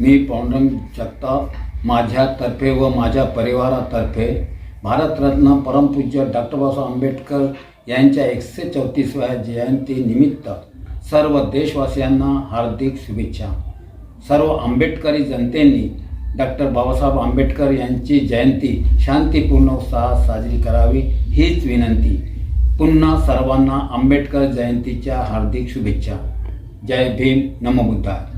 मी पांडुरंग जगताप माझ्यातर्फे व माझ्या परिवारातर्फे भारतरत्न परमपूज्य डॉक्टर बाबासाहेब आंबेडकर यांच्या एकशे चौतीसव्या जयंतीनिमित्त सर्व देशवासियांना हार्दिक शुभेच्छा. सर्व आंबेडकरी जनतेनी डॉक्टर बाबासाहेब आंबेडकर यांची जयंती शांतीपूर्ण उत्साहात साजरी करावी हीच विनंती. पुन्हा सर्वांना आंबेडकर जयंतीच्या हार्दिक शुभेच्छा. जय भीम. नमो बुद्धाय.